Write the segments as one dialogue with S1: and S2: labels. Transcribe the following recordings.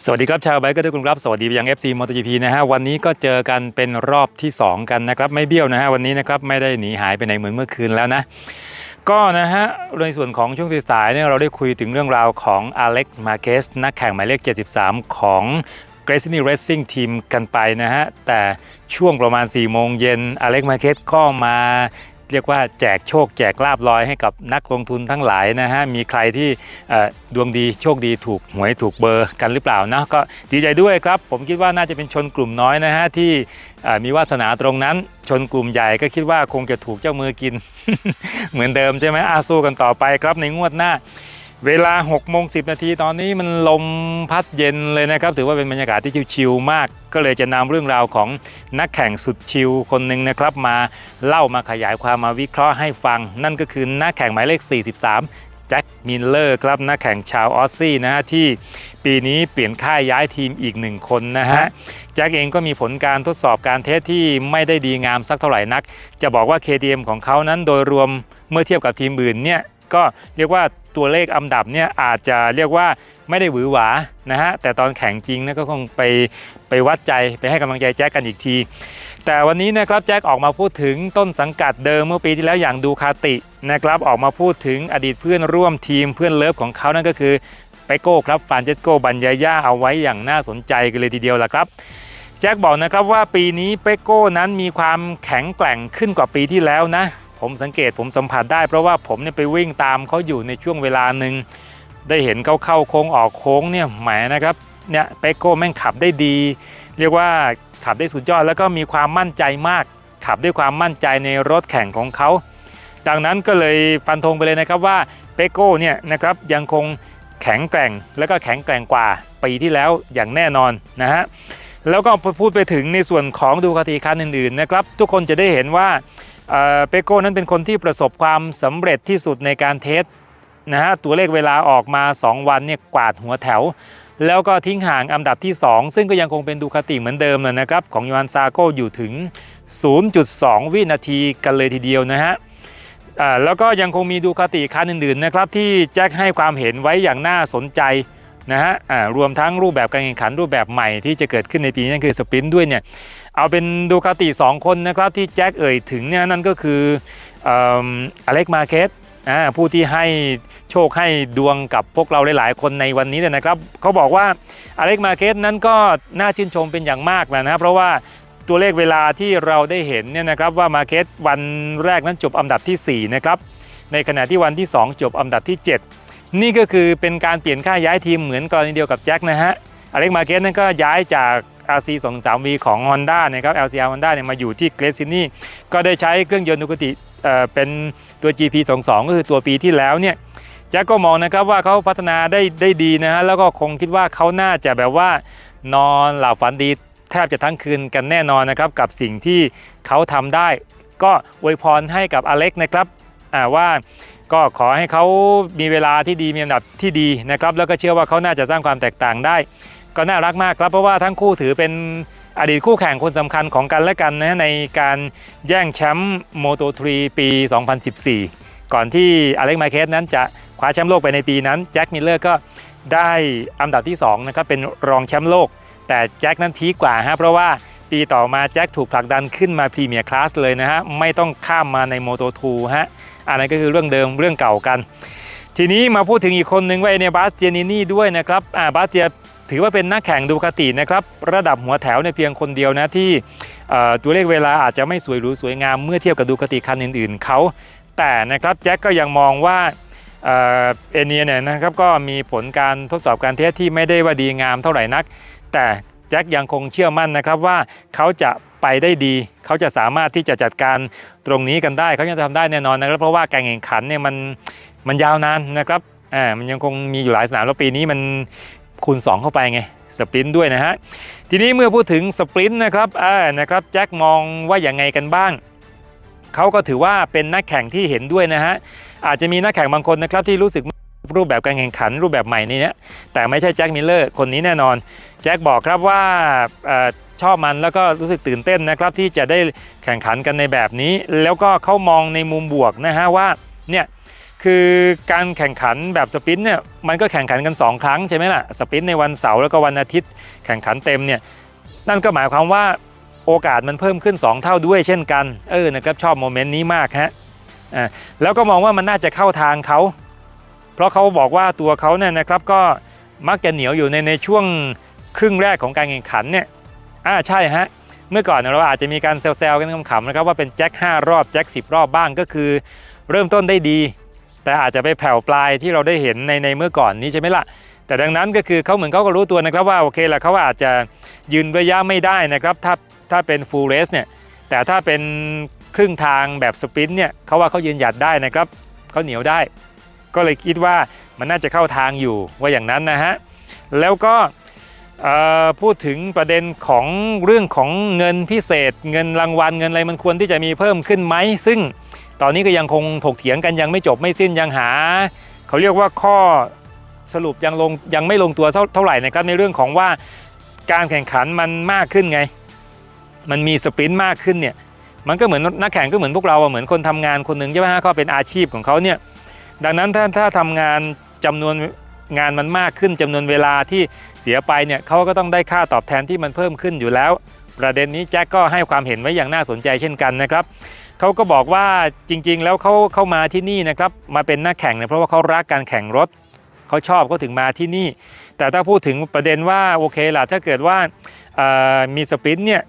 S1: สวัสดีครับชาวไบค์ก็ทุกคนครับ สวัสดีไปยัง FC MotoGP นะฮะวันนี้ก็เจอกันเป็นรอบที่ 2 กันนะครับ ไม่เบี้ยวนะฮะวันนี้นะครับไม่ได้หนีหายไปไหนเหมือนเมื่อคืนแล้วนะ ก็นะฮะในส่วนของช่วงสายเนี่ยเราได้คุยถึงเรื่องราวของอเล็กซ์มาเกสนักแข่งหมายเลข 73 ของ g r a c i n y Racing Team กันไปนะฮะแต่ช่วงประมาณ4โมงเย็นอเล็กซ์มาเกสก็มา เรียกว่าแจกโชคแจกลาบลอยให้กับนักลงทุนทั้งหลายนะฮะมีใครที่ดวงดีโชคดีถูกหวยถูกเบอร์กันหรือเปล่านะก็ดีใจด้วยครับ ผมคิดว่าน่าจะเป็นชนกลุ่มน้อยนะฮะที่มีวาสนาตรงนั้น ชนกลุ่มใหญ่ก็คิดว่าคงจะถูกเจ้ามือกิน เหมือนเดิมใช่ไหมอาสู้กันต่อไปครับในงวดหน้า เวลา6โมง10 นาทีตอนนี้มันลมพัดเย็นเลยนะครับ ถือว่าเป็นบรรยากาศที่ชิวๆมาก ก็เลยจะนำเรื่องราวของนักแข่งสุดชิลคนหนึ่งนะครับ มาเล่ามาขยายความมาวิเคราะห์ให้ฟัง นั่นก็คือนักแข่งหมายเลข 43 แจ็คมิลเลอร์ครับนักแข่งชาวออสซี่นะฮะที่ปีนี้เปลี่ยนค่ายย้ายทีมอีกหนึ่งคนนะฮะแจ็คเองก็มีผลการทดสอบการเทสที่ไม่ได้ดีงามสักเท่าไหร่นัก จะบอกว่า KTM ของเขานั้นโดยรวมเมื่อเทียบกับทีมอื่นเนี่ยก็เรียกว่า ตัวเลขอันดับเนี่ยอาจจะเรียกว่าไม่ได้หวือหวานะฮะแต่ตอนแข่งจริงนะก็คงไปไปวัดใจไปให้กำลังใจแจ็คกันอีกที แต่วันนี้นะครับแจ็คออกมาพูดถึงต้นสังกัดเดิมเมื่อปีที่แล้วอย่างดูคาตินะครับออกมาพูดถึงอดีตเพื่อนร่วมทีมเพื่อนเลิฟของเขานั่นก็คือไปโก้ครับฟานเจสโกบันยาย่าเอาไว้อย่างน่าสนใจกันเลยทีเดียวล่ะครับแจ็คบอกนะครับว่าปีนี้เปโก้นั้นมีความแข็งแกร่งขึ้นกว่าปีที่แล้วนะ ผมสังเกตผมสัมผัสได้ เพราะว่าผมเนี่ยไปวิ่งตามเขาอยู่ในช่วงเวลาหนึ่งได้เห็นเขาเข้าโค้งออกโค้งเนี่ยแหมนะครับเนี่ยเปโก้แม่งขับได้ดี เรียกว่าขับได้สุดยอดแล้วก็มีความมั่นใจมาก ขับด้วยความมั่นใจในรถแข่งของเขาดังนั้นก็เลยฟันธงไปเลยนะครับว่าเปโก้เนี่ยนะครับยังคงแข็งแกร่งแล้วก็แข็งแกร่งกว่าปีที่แล้วอย่างแน่นอนนะฮะแล้วก็พูดไปถึงในส่วนของดูคาติคันอื่นๆนะครับทุกคนจะได้เห็นว่า เปโก้นั้นเป็นคนที่ประสบความสำเร็จที่สุดในการเทสนะฮะตัวเลขเวลาออกมา 2 วันเนี่ยกวาดหัวแถว แล้วก็ทิ้งห่างอันดับที่ 2 ซึ่งก็ยังคงเป็นดูคาติเหมือนเดิมนะครับ ของยูฮันซาโกอยู่ถึง 0.2 วินาทีกันเลยทีเดียวนะฮะแล้วก็ยังคงมีดูคาติคันอื่นๆนะครับที่แจ็คให้ความเห็นไว้อย่างน่าสนใจนะฮะรวมทั้งรูปแบบการแข่งขันรูปแบบใหม่ที่จะเกิดขึ้นในปีนี้นั่นคือสปรินต์ด้วยเนี่ย เอาเป็นดูคาติ2คนนะครับที่แจ็คเอ่ยถึงเนี่ยนั่นก็คืออเล็กมาเกสผู้ที่ให้โชคให้ดวงกับพวกเราหลาย ๆ คนในวันนี้เนี่ยนะครับเขาบอกว่าอเล็กมาเกสนั้นก็น่าชื่นชมเป็นอย่างมากนะนะเพราะว่าตัวเลขเวลาที่เราได้เห็นเนี่ยนะครับว่ามาเกสวันแรกนั้นจบอันดับทีสี่ 4 นะครับ ในขณะที่วันที่ 2 จบอันดับที่ 7 นี่ก็คือเป็นการเปลี่ยนค่าย้ายทีมเหมือนกรณีเดียวกับแจ็คนะฮะอเล็กมาเกสนั่นก็ย้ายจาก RC 2 3 V ของ Honda นะครับ LCR Honda เนี่ยมาอยู่ที่เกรซินี่ก็ได้ใช้เครื่องยนต์ดูกติเป็นตัว GP 2 2ก็คือตัวปีที่แล้วเนี่ยแจ็คก็มองนะครับว่าเขาพัฒนาได้ได้ดีนะฮะแล้วก็คงคิดว่าเขาน่าจะแบบว่านอนหลับฝันดีแทบจะทั้งคืนกันแน่นอนนะครับกับสิ่งที่เขาทำได้ ก็อวยพรให้กับอเล็กนะครับว่าก็ขอให้เขามีเวลาที่ดีมีอันดับที่ดีนะครับแล้วก็เชื่อว่าเขาน่าจะสร้างความแตกต่างได้ ก็น่ารักมากครับเพราะว่าทั้งคู่ถือเป็นอดีตคู่แข่งคนสำคัญของกันและกันนะในการแย่งแชมป์โมโต3ปี 2014 ก่อนที่อเล็กมาเคสนั้นจะคว้าแชมป์โลกไปในปีนั้นแจ็คมิลเลอร์ก็ได้อันดับที่2นะครับเป็นรองแชมป์โลก แต่แจ็คนั้นพีกว่าฮะเพราะว่าปีต่อมาแจ็คถูกผลักดันขึ้นมาพรีเมียร์คลาสเลยนะฮะไม่ต้องข้ามมาในโมโต2ฮะอันนั้นก็คือเรื่องเดิมเรื่องเก่ากัน ทีนี้มาพูดถึงอีกคนหนึ่งว่าเอเนบาสเจนินี่ด้วยนะครับอ่าบาสเจีย ถือว่าเป็นนักแข่งดูคาตินะครับระดับหัวแถวในเพียงคนเดียวนะที่ตัวเลขเวลาอาจจะไม่สวยหรูสวยงามเมื่อเทียบกับดูคาติคันอื่น ๆเขาแต่นะครับแจ็คก็ยังมองว่าเอเนียเนี่ยนะครับก็มีผลการทดสอบการเทสที่ไม่ได้ว่าดีงามเท่าไหร่นัก แต่แจ็คยังคงเชื่อมั่นนะครับว่าเขาจะไปได้ดี เขาจะสามารถที่จะจัดการตรงนี้กันได้ เขาจะทำได้แน่นอนนะครับเพราะว่าการแข่งขันเนี่ยมันมันยาวนานนะครับอ่ามันยังคงมีอยู่หลายสนามแล้วปีนี้มัน คูณ2เข้าไปไงสปรินต์ด้วยนะฮะทีนี้เมื่อพูดถึงสปรินต์นะครับอ่านะครับแจ็คมองว่าอย่างไงกันบ้างเขาก็ถือว่าเป็นนักแข่งที่เห็นด้วยนะฮะอาจจะมีนักแข่งบางคนนะครับที่รู้สึกรูปแบบการแข่งขันรูปแบบใหม่นี้เนี่ยแต่ไม่ใช่แจ็คมิลเลอร์คนนี้แน่นอนแจ็คบอกครับว่าอชอบมันแล้วก็รู้สึกตื่นเต้นนะครับที่จะได้แข่งขันกันในแบบนี้ แล้วก็เขามองในมุมบวกนะฮะว่าเนี่ย คือการแข่งขันแบบสปินเนี่ยมันก็แข่งขันกัน 2 ครั้งใช่ไหมล่ะสปินในวันเสาร์แล้วก็วันอาทิตย์แข่งขันเต็มเนี่ยนั่นก็หมายความว่าโอกาสมันเพิ่มขึ้น 2 เท่าด้วยเช่นกันเออนะครับชอบโมเมนต์นี้มากฮะอ่าแล้วก็มองว่ามันน่าจะเข้าทางเขา เพราะเขาบอกว่าตัวเขาเนี่ยนะครับก็มักจะเหนียวอยู่ในในช่วงครึ่งแรกของการแข่งขันเนี่ยอ่าใช่ฮะเมื่อก่อนเนยเราอาจจะมีการแซวๆกันขำๆนะครับว่าเป็นแจ็ค5รอบแจ็ค10 รอบบ้างก็คือ เริ่มต้นได้ดี แต่อาจจะไปแผ่วปลายที่เราได้เห็นในในเมื่อก่อนนี้ใช่ไหมล่ะแต่ดังนั้นก็คือเขาเหมือนเขาก็รู้ตัวนะครับว่าโอเคละเขาอาจจะยืนระยะไม่ได้นะครับถ้าถ้าเป็น full race เนี่ยแต่ถ้าเป็นครึ่งทางแบบสปรินต์เนี่ยเขาว่าเขายืนหยัดได้นะครับเขาเหนียวได้ ก็เลยคิดว่ามันน่าจะเข้าทางอยู่ว่าอย่างนั้นนะฮะแล้วก็พูดถึงประเด็นของเรื่องของเงินพิเศษ เงินรางวัลเงินอะไรมันควรที่จะมีเพิ่มขึ้นไหมซึ่ง ตอนนี้ก็ยังคงถกเถียงกันยังไม่จบไม่สิ้นยังหา เขาเรียกว่าข้อสรุปยังลงยังไม่ลงตัวเท่าไหร่นะครับในเรื่องของว่าการแข่งขันมันมากขึ้นไง มันมีสปรินต์มากขึ้นเนี่ยมันก็เหมือนนักแข่งก็เหมือนพวกเราเหมือนคนทำงานคนหนึ่งใช่ไหมฮะเขาเป็นอาชีพของเขาเนี่ยดังนั้นถ้าถ้าทำงานจำนวนงานมันมากขึ้นจำนวนเวลาที่เสียไปเนี่ยเขาก็ต้องได้ค่าตอบแทนที่มันเพิ่มขึ้นอยู่แล้ว ประเด็นนี้แจ็คก็ให้ความเห็นไว้อย่างน่าสนใจเช่นกันนะครับ เขาก็บอกว่าจริงๆ แล้วเขาเข้ามาที่นี่นะครับมาเป็นนักแข่งเนี่ยเพราะว่าเขารักการแข่งรถเขาชอบเขาถึงมาที่นี่ แต่ถ้าพูดถึงประเด็นว่าโอเคล่ะถ้าเกิดว่ามีสปรินต์เนี่ย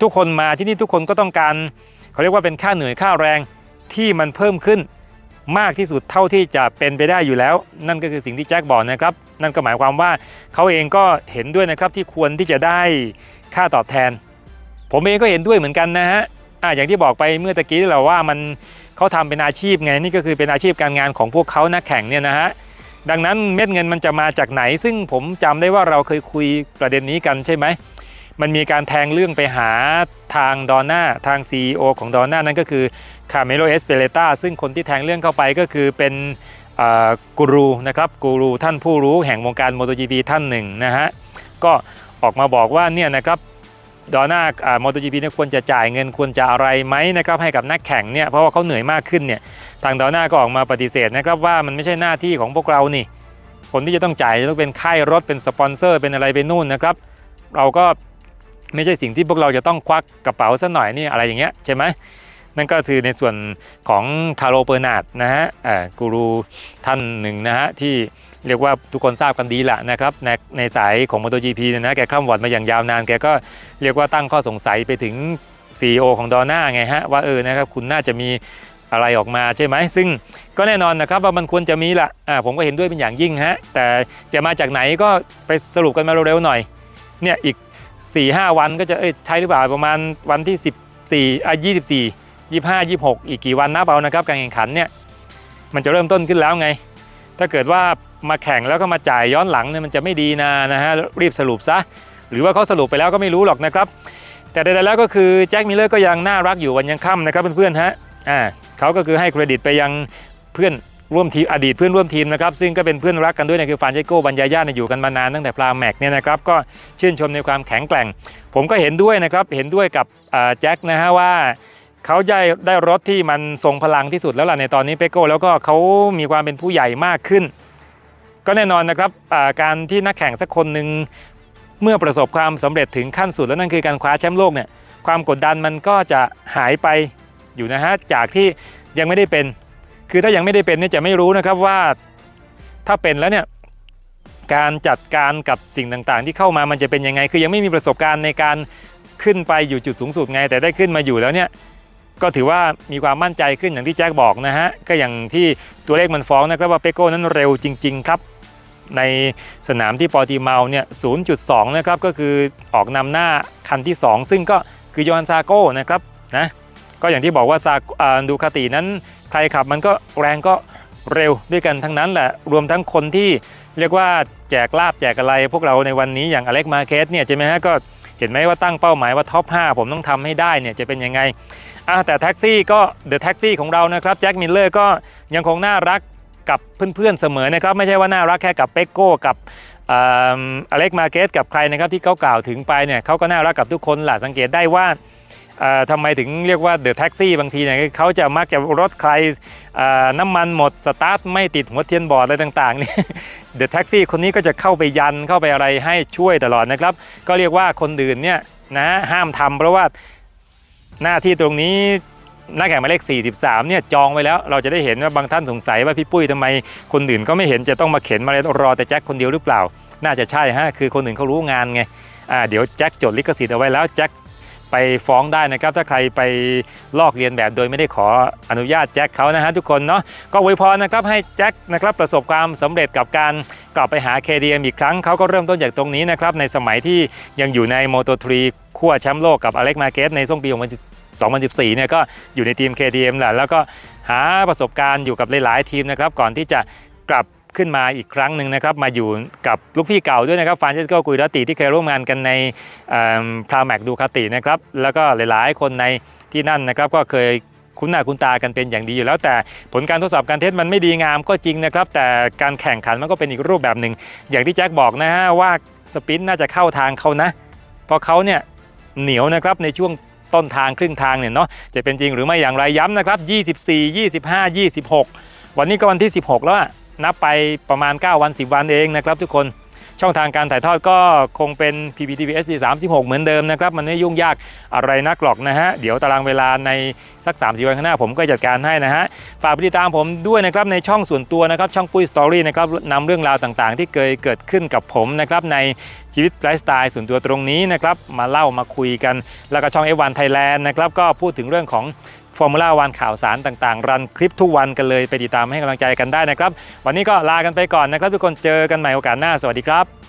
S1: ทุกคนมาที่นี่ทุกคนก็ต้องการเขาเรียกว่าเป็นค่าเหนื่อยค่าแรงที่มันเพิ่มขึ้นมากที่สุดเท่าที่จะเป็นไปได้อยู่แล้ว นั่นก็คือสิ่งที่แจ็คบอกนะครับ นั่นก็หมายความว่าเขาเองก็เห็นด้วยนะครับที่ควรที่จะได้ค่าตอบแทน ผมเองก็เห็นด้วยเหมือนกันนะฮะ อ่าอย่างที่บอกไปเมื่อตะกี้เราว่ามันเขาทำเป็นอาชีพไงนี่ก็คือเป็นอาชีพการงานของพวกเขานักแข่งเนี่ยนะฮะดังนั้นเม็ดเงินมันจะมาจากไหน ซึ่งผมจำได้ว่าเราเคยคุยประเด็นนี้กันใช่ไหมมันมีการแทงเรื่องไปหาทางดอนน่าทาง CEO ของดอนน่านั่นก็คือคาเมโลเอสเปเลตาซึ่งคนที่แทงเรื่องเข้าไปก็คือเป็นกูรูนะครับกูรูท่านผู้รู้แห่งวงการ MotoGP ท่านหนึ่งนะฮะก็ออกมาบอกว่าเนี่ยนะครับ ดอน่ามอเตอร์จีพีเนี่ยควรจะจ่ายเงินควรจะอะไรไหมนะครับให้กับนักแข่งเนี่ยเพราะว่าเขาเหนื่อยมากขึ้นเนี่ยทางดอน่าก็ออกมาปฏิเสธนะครับว่ามันไม่ใช่หน้าที่ของพวกเรานี่ คนที่จะต้องจ่ายจะต้องเป็นค่ายรถเป็นสปอนเซอร์เป็นอะไรไปนู่นนะครับ เราก็ไม่ใช่สิ่งที่พวกเราจะต้องควักกระเป๋าซะหน่อยนี่อะไรอย่างเงี้ยใช่ไหมนั่นก็คือในส่วนของคาร์โลเปอร์นาดนะฮะอ่ากูรูท่านหนึ่งนะฮะที่ เรียกว่าทุกคนทราบกันดีแหละนะครับในในสายของ MotoGP เนี่ยนะแกข้ามวอดมาอย่างยาวนานแกก็เรียกว่าตั้งข้อสงสัยไปถึง CEO ของดอน่าไงฮะว่าเออนะครับคุณน่าจะมีอะไรออกมาใช่ไหมซึ่งก็แน่นอนนะครับว่ามันควรจะมีละอ่าผมก็เห็นด้วยเป็นอย่างยิ่งฮะแต่จะมาจากไหนก็ไปสรุปกันมาเร็วๆหน่อยเนี่ยอีก 4-5 วันก็จะเอ้ยใช่หรือเปล่าประมาณวันที่ 14อะ24 25 26 อีกกี่วันนับเอานะครับการแข่งขันเนี่ยมันจะเริ่มต้นขึ้นแล้วไง ถ้าเกิดว่า มาแข่งแล้วก็มาจ่ายย้อนหลังเนี่ยมันจะไม่ดีนะนะฮะรีบสรุปซะ หรือว่าเขาสรุปไปแล้วก็ไม่รู้หรอกนะครับ แต่ใดๆแล้วก็คือแจ็คมิลเลอร์ก็ยังน่ารักอยู่วันยังค่ำนะครับเพื่อนๆฮะอ่าเขาก็คือให้เครดิตไปยังเพื่อนร่วมทีมอดีตเพื่อนร่วมทีมนะครับซึ่งก็เป็นเพื่อนรักกันด้วยนะคือฟานเจโก้บัญญาญาเนี่ยอยู่กันมานานตั้งแต่พลาแม็กเนี่ยนะครับก็ชื่นชมในความแข็งแกร่ง ผมก็เห็นด้วยนะครับเห็นด้วยกับแจ็คนะฮะว่าเขาได้ได้รถที่มันทรงพลังที่สุดแล้วล่ะในตอนนี้เปโก้แล้วก็เขามีความเป็นผู้ใหญ่มากขึ้น ก็แน่นอนนะครับการที่นักแข่งสักคนหนึ่งเมื่อประสบความสำเร็จถึงขั้นสุดแล้วนั่นคือการคว้าแชมป์โลกเนี่ยความกดดันมันก็จะหายไปอยู่นะฮะจากที่ยังไม่ได้เป็น คือถ้ายังไม่ได้เป็นเนี่ยจะไม่รู้นะครับว่าถ้าเป็นแล้วเนี่ยการจัดการกับสิ่งต่างๆ ที่เข้ามามันจะเป็นยังไง คือยังไม่มีประสบการณ์ในการขึ้นไปอยู่จุดสูงสุดไง แต่ได้ขึ้นมาอยู่แล้วเนี่ยก็ถือว่ามีความมั่นใจขึ้นอย่างที่แจ็คบอกนะฮะก็อย่างที่ตัวเลขมันฟ้องนะครับว่าเปโก้นั้นเร็วจริง ๆ ครับ ในสนามที่ปอร์ติเมาเนี่ย 0.2 นะครับ ก็คือออกนำหน้าคันที่ 2 ซึ่งก็คือโยฮันซาโก้นะครับนะก็อย่างที่บอกว่าซาดูคาตินั้นใครขับมันก็แรงก็เร็วด้วยกันทั้งนั้นแหละรวมทั้งคนที่เรียกว่าแจกลาบแจกอะไร พวกเราในวันนี้อย่างอเล็กมาเคสเนี่ยใช่ไหมฮะก็เห็นไหมว่าตั้งเป้าหมายว่าท็อป 5 ผมต้องทำให้ได้เนี่ยจะเป็นยังไงอะแต่แท็กซี่ก็เดอะแท็กซี่ของเรานะครับแจ็คมิลเลอร์ก็ยังคงน่ารัก กับเพื่อนๆเสมอนะครับไม่ใช่ว่าน่ารักแค่กับเป๊กโก้กับอเล็กมาเกสกับใครนะครับที่เขากล่าวถึงไปเนี่ยเขาก็น่ารักกับทุกคนแหละสังเกตได้ว่าเอ่อทำไมถึงเรียกว่าเดอะแท็กซี่บางทีเนี่ยเขาจะมักจะรถใครน้ำมันหมดสตาร์ทไม่ติดหัวเทียนบอร์ดอะไรต่างๆเนี่ยเดอะแท็กซี่คนนี้ก็จะเข้าไปยันเข้าไปอะไรให้ช่วยตลอดนะครับ ก็เรียกว่าคนอื่นเนี่ยนะห้ามทำเพราะว่าหน้าที่ตรงนี้ น้าแข่งหมายเลข 43 เนี่ยจองไว้แล้ว เราจะได้เห็นว่าบางท่านสงสัยว่าพี่ปุ้ยทำไมคนอื่นก็ไม่เห็นจะต้องมาเข็นมารอแต่แจ็คคนเดียวหรือเปล่า น่าจะใช่ฮะคือคนอื่นเขารู้งานไงอ่าเดี๋ยวแจ็คจดลิขสิทธิ์เอาไว้แล้วแจ็คไปฟ้องได้นะครับ ถ้าใครไปลอกเลียนแบบโดยไม่ได้ขออนุญาตแจ็คเขานะฮะทุกคนเนาะก็อวยพรนะครับให้แจ็คนะครับประสบความสำเร็จกับการกลับไปหา KDM อีกครั้งเขาก็เริ่มต้นจากตรงนี้นะครับในสมัยที่ยังอยู่ใน Moto3 ขั้วแชมป์โลกกับอเล็กมาเกสในช่วงปี 2014เนี่ยก็อยู่ในทีม KTM แหละแล้วก็หาประสบการณ์อยู่กับหลายๆทีมนะครับก่อนที่จะกลับขึ้นมาอีกครั้งหนึ่งนะครับมาอยู่กับลูกพี่เก่าด้วยนะครับฟานเชสโกกุยรติที่เคยร่วมงานกันในพราแมกดูคาตินะครับแล้วก็หลายๆ คนในที่นั่นนะครับก็เคยคุ้นหน้าคุ้นตากันเป็นอย่างดีอยู่แล้ว แต่ผลการทดสอบการเทสมันไม่ดีงามก็จริงนะครับ แต่การแข่งขันมันก็เป็นอีกรูปแบบหนึ่ง อย่างที่แจ็คบอกนะฮะว่าสปินน่าจะเข้าทางเขานะเพราะเขาเนี่ยเหนียวนะครับในช่วง ต้นทางครึ่งทางเนี่ยเนาะจะเป็นจริงหรือไม่อย่างไรย้ำนะครับ 24 25 26 วันนี้ก็วันที่ 16 แล้วอะนับไปประมาณ 9 วัน 10 วันเองนะครับทุกคน ช่องทางการถ่ายทอดก็คงเป็น PPTV SD 36 เหมือนเดิมนะครับ มันไม่ยุ่งยากอะไรนักหรอกนะฮะ เดี๋ยวตารางเวลาในสัก3 4วันข้างหน้าผมก็จัดการให้นะฮะ ฝากติดตามผมด้วยนะครับ ในช่องส่วนตัวนะครับ ช่องปุ้ยสตอรี่นะครับนำเรื่องราวต่างๆ ที่เคยเกิดขึ้นกับผมนะครับในชีวิตไลฟ์สไตล์ส่วนตัวตรงนี้นะครับมาเล่ามาคุยกัน แล้วก็ช่อง F1 Thailand นะครับก็พูดถึงเรื่องของ ฟอร์มูล่าวันข่าวสารต่างๆ รันคลิปทุกวันกันเลยไปติดตามให้กำลังใจกันได้นะครับ วันนี้ก็ลากันไปก่อนนะครับ ทุกคนเจอกันใหม่โอกาสหน้าสวัสดีครับ